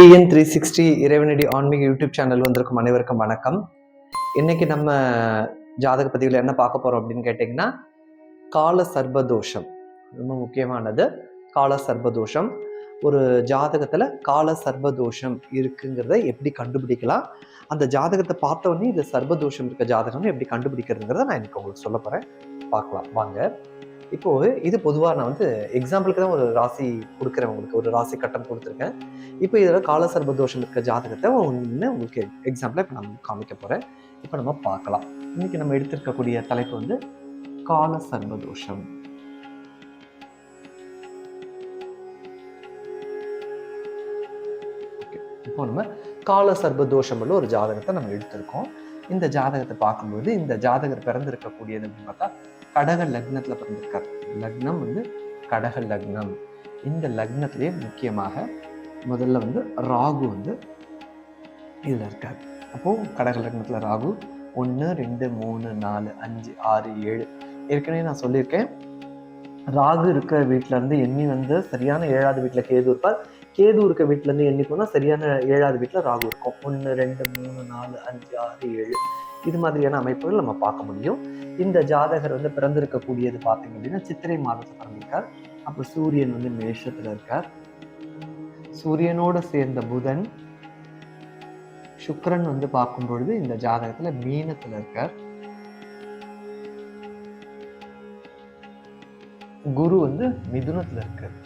TN three sixty இறைவனடி ஆன்மீக YouTube channel வந்திருக்கும் அனைவருக்கும் வணக்கம். இன்னைக்கு நம்ம ஜாதக பதிவில் என்ன பார்க்க போறோம் அப்படின்னு கேட்டிங்கன்னா கால சர்பதோஷம் ரொம்ப முக்கியமானது. கால சர்பதோஷம் ஒரு ஜாதகத்தில் கால சர்பதோஷம் இருக்குங்கிறத எப்படி கண்டுபிடிக்கலாம்? அந்த ஜாதகத்தை பார்த்த உடனே இது சர்பதோஷம் இருக்க ஜாதகம்னு எப்படி கண்டுபிடிக்கிறதுங்கிறத நான் இன்னைக்கு உங்களுக்கு சொல்ல போகிறேன் பார்க்கலாம். வாங்க. இப்போது இது பொதுவாக நான் வந்து எக்ஸாம்பிளுக்கு தான் ஒரு ராசி கொடுக்குறேன் உங்களுக்கு. ஒரு ராசி கட்டம் கொடுத்துருக்கேன். இப்போ இதில் கால சர்பதோஷம் இருக்க ஜாதகத்தை ஒன்று உங்களுக்கு எக்ஸாம்பிளாக இப்போ நான் காமிக்க போகிறேன் இப்போ நம்ம பார்க்கலாம். இன்றைக்கி நம்ம எடுத்திருக்கக்கூடிய தலைப்பு வந்து கால சர்பதோஷம் இப்போ நம்ம கால சர்பதோஷம் உள்ள ஒரு ஜாதகத்தை நம்ம எடுத்திருக்கோம். இந்த ஜாதகத்தை பார்க்கும்போது இந்த ஜாதகர் பிறந்திருக்கக்கூடியது அப்படின்னு பார்த்தா கடக லக்னத்துல பிறந்திருக்கார். லக்னம் வந்து கடக லக்னம். இந்த லக்னத்திலேயே முக்கியமாக முதல்ல வந்து ராகு வந்து இதில் இருக்கார். அப்போது கடக லக்னத்தில் ராகு ஒன்று ரெண்டு மூணு நாலு அஞ்சு ஆறு ஏழு. ஏற்கனவே நான் சொல்லியிருக்கேன். ராகு இருக்கிற வீட்டிலேருந்து இருந்து எண்ணி வந்து சரியான ஏழாவது வீட்டில் கேது இருப்பார். கேது இருக்க வீட்ல இருந்து எண்ணி போனால் சரியான ஏழாவது வீட்டில் ராகு இருக்கும். ஒன்று ரெண்டு மூணு நாலு அஞ்சு ஆறு ஏழு. இது மாதிரியான அமைப்புகள் நம்ம பார்க்க முடியும். இந்த ஜாதகர் வந்து பிறந்திருக்கக்கூடியது பார்த்தீங்க அப்படின்னா சித்திரை மாதத்தில் பிறந்திருக்கார். அப்போ சூரியன் வந்து மேஷத்துல இருக்கார். சூரியனோட சேர்ந்த புதன் சுக்கரன் வந்து பார்க்கும் பொழுது இந்த ஜாதகத்துல மீனத்துல இருக்கார். குரு வந்து மிதுனத்துல இருக்கார்.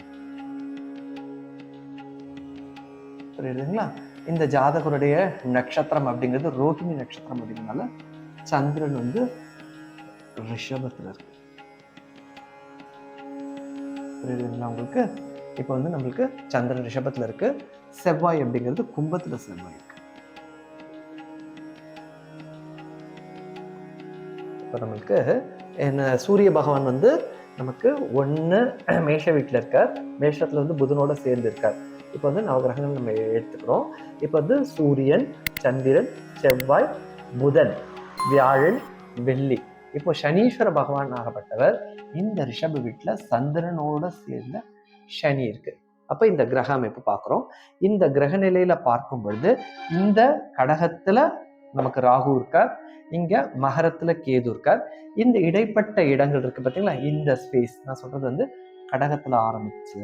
புரியுதுங்களா இந்த ஜாதகருடைய நட்சத்திரம் அப்படிங்கிறது ரோகிணி நட்சத்திரம் அப்படிங்கிறனால சந்திரன் வந்து ரிஷபத்துல இருக்கு. புரியுதுங்களா உங்களுக்கு? இப்போ வந்து நம்மளுக்கு சந்திரன் ரிஷபத்துல இருக்கு. செவ்வாய் அப்படிங்கிறது கும்பத்துல செவ்வாய் இருக்கு. இப்போ நம்மளுக்கு என்ன சூரிய பகவான் வந்து நமக்கு ஒன்று மேஷ வீட்டில் இருக்கார். மேஷத்தில் வந்து புதனோட சேர்ந்து இருக்கார். இப்போ வந்து நவகிரகங்கள் நம்ம எடுத்துக்கிறோம். இப்போ வந்து சூரியன் சந்திரன் செவ்வாய் புதன் வியாழன் வெள்ளி. இப்போ சனீஸ்வர பகவான் ஆகப்பட்டவர். இந்த ரிஷப வீட்டில் சந்திரனோட சேர்ந்த சனி இருக்கு. அப்போ இந்த கிரக அமைப்பு பார்க்குறோம். இந்த கிரக நிலையில பார்க்கும் பொழுது இந்த கடகத்துல நமக்கு ராகு இருக்கார். இங்க மகரத்துல கேது இருக்கார். இந்த இடைப்பட்ட இடங்கள் இருக்கு பார்த்தீங்களா இந்த ஸ்பேஸ் நான் சொல்றது வந்து கடகத்துல ஆரம்பிச்சு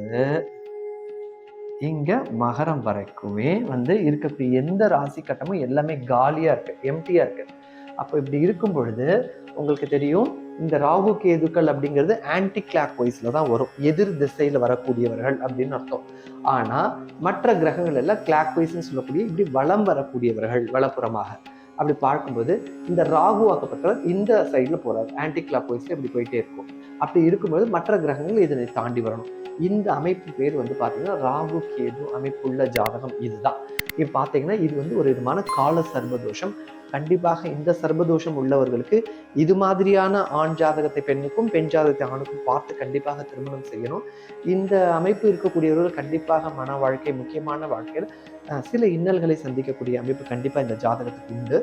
இங்கே மகரம் வரைக்குமே வந்து இருக்கக்கூடிய எந்த ராசி கட்டமும் எல்லாமே காலியாக இருக்குது எம்டியாக இருக்குது அப்போ இப்படி இருக்கும் பொழுது உங்களுக்கு தெரியும் இந்த ராகு கேதுக்கள் அப்படிங்கிறது ஆன்டி கிளாக் வைஸில் தான் வரும். எதிர் திசையில் வரக்கூடியவர்கள் அப்படின்னு அர்த்தம். ஆனால் மற்ற கிரகங்கள் எல்லாம் கிளாக் வைஸ்ன்னு சொல்லக்கூடிய இப்படி வளம் வரக்கூடியவர்கள் வலப்புறமாக. அப்படி பார்க்கும்போது இந்த ராகு ஆக்கப்பட்டவர் இந்த சைடில் போகிறார் ஆன்டி கிளாக் வைஸ்ல இப்படி போயிட்டே இருக்கும். அப்படி இருக்கும்போது மற்ற கிரகங்கள் இதனை தாண்டி வரணும். இந்த அமைப்பு பேர் வந்து பார்த்தீங்கன்னா ராகு கேது அமைப்புள்ள ஜாதகம் இதுதான். இப்போ பார்த்தீங்கன்னா இது வந்து ஒரு விதமான கால சர்வதோஷம் கண்டிப்பாக இந்த சர்வதோஷம் உள்ளவர்களுக்கு இது மாதிரியான ஆண் ஜாதகத்தை பெண்ணுக்கும் பெண் ஜாதகத்தை ஆணுக்கும் பார்த்து கண்டிப்பாக திருமணம் செய்யணும். இந்த அமைப்பு இருக்கக்கூடியவர்கள் கண்டிப்பாக மன வாழ்க்கை முக்கியமான வாழ்க்கையில் சில இன்னல்களை சந்திக்கக்கூடிய அமைப்பு கண்டிப்பாக இந்த ஜாதகத்துக்கு உண்டு.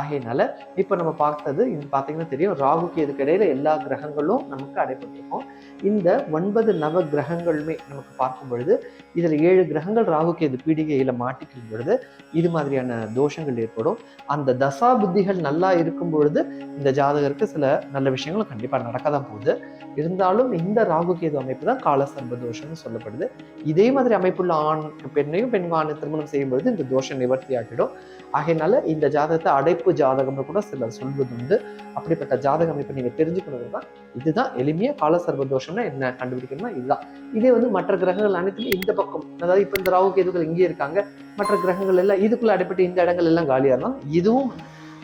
ஆகையினால இப்போ நம்ம பார்த்தது இது பார்த்தீங்கன்னா தெரியும் ராகுக்கு இதுக்கு இடையில எல்லா கிரகங்களும் நமக்கு அடைப்பட்டிருக்கும் இந்த ஒன்பது நவ கிரகங்களுமே நமக்கு பார்க்கும் பொழுது இதில் ஏழு கிரகங்கள் ராகுக்கு இது பீடிகையில் மாட்டிக்கும் பொழுது இது மாதிரியான தோஷங்கள் ஏற்படும். அந்த தச புத்திகள் நல்லா இருக்கும் பொழுது இந்த ஜாதகருக்கு சில நல்ல விஷயங்களும் கண்டிப்பாக நடக்க தான் போகுது. இருந்தாலும் இந்த ராகு கேது அமைப்பு தான் கால சர்ப தோஷம்னு சொல்லப்படுது. இதே மாதிரி அமைப்புள்ள ஆண் பெண்ணையும் பெண் ஆண் திருமணம் செய்யும் பொழுது இந்த தோஷம் நிவர்த்தி ஆகிடும் ஆகையினால இந்த ஜாதகத்தை அடைப்பு ஜாதகம்னு கூட சிலர் சொல்வது உண்டு அப்படிப்பட்ட ஜாதக அமைப்பை நீங்க தெரிஞ்சுக்கணும் தான் இதுதான் எளிமையா கால சர்ப தோஷம்னா என்ன கண்டுபிடிக்கணும்னா இதுதான். இதே வந்து மற்ற கிரகங்கள் அனைத்துமே இந்த பக்கம் அதாவது இப்போ இந்த ராகு கேதுகள் இங்கே இருக்காங்க. மற்ற கிரகங்கள் எல்லாம் இதுக்குள்ள அடைப்பட்டு இந்த இடங்கள் எல்லாம் காலியா இருந்தால் இதுவும்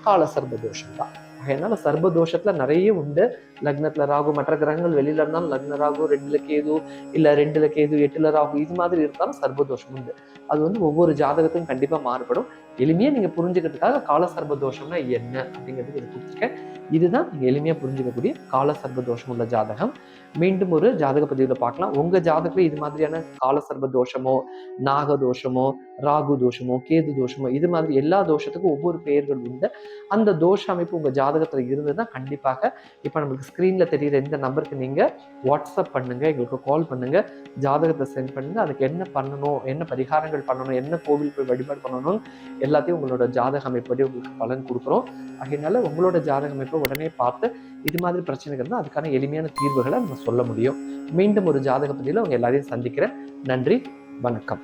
கால சர்பதோஷம் தான். அதனால சர்பதோஷத்துல நிறைய உண்டு. லக்னத்துல ராகு மற்ற கிரகங்கள் வெளியில இருந்தாலும் லக்ன ராகு ரெண்டுல கேது இல்ல ரெண்டுல கேது எட்டுல ராகு இது மாதிரி இருந்தாலும் சர்பதோஷம் உண்டு. அது வந்து ஒவ்வொரு ஜாதகத்துக்கும் கண்டிப்பா மாறுபடும். எளிமையா நீங்க புரிஞ்சுக்கிறதுக்காக கால சர்பதோஷம்னா என்ன அப்படிங்கிறது கொடுத்துருக்கேன் இதுதான் எளிமையாக புரிஞ்சுக்கக்கூடிய கால சர்ப தோஷம் உள்ள ஜாதகம். மீண்டும் ஒரு ஜாதக பதிவில் பார்க்கலாம். உங்க ஜாதகத்தில் இது மாதிரியான கால சர்ப தோஷமோ நாக தோஷமோ ராகு தோஷமோ கேது தோஷமோ இது மாதிரி எல்லா தோஷத்துக்கும் ஒவ்வொரு பெயர்கள் உண்டு. அந்த தோஷ அமைப்பு உங்க ஜாதகத்தில் இருந்ததுன்னா கண்டிப்பாக இப்போ நம்மளுக்கு ஸ்க்ரீன்ல தெரியுற இந்த நம்பருக்கு நீங்க வாட்ஸ்அப் பண்ணுங்க. எங்களுக்கு கால் பண்ணுங்க. ஜாதகத்தை சென்ட் பண்ணுங்க. அதுக்கு என்ன பண்ணணும் என்ன பரிகாரங்கள் பண்ணணும் என்ன கோவில் போய் வழிபாடு பண்ணணும் எல்லாத்தையும் உங்களோட ஜாதக அமைப்படி உங்களுக்கு பலன் கொடுக்குறோம். அதனால உங்களோட ஜாதக அமைப்பு உடனே பார்த்து இது மாதிரி பிரச்சனைகள் இருந்தால் அதுக்கான எளிமையான தீர்வுகளை நம்ம சொல்ல முடியும். மீண்டும் ஒரு ஜாதக பதிவில் உங்க எல்லாரையும் சந்திக்கிறேன். நன்றி வணக்கம்.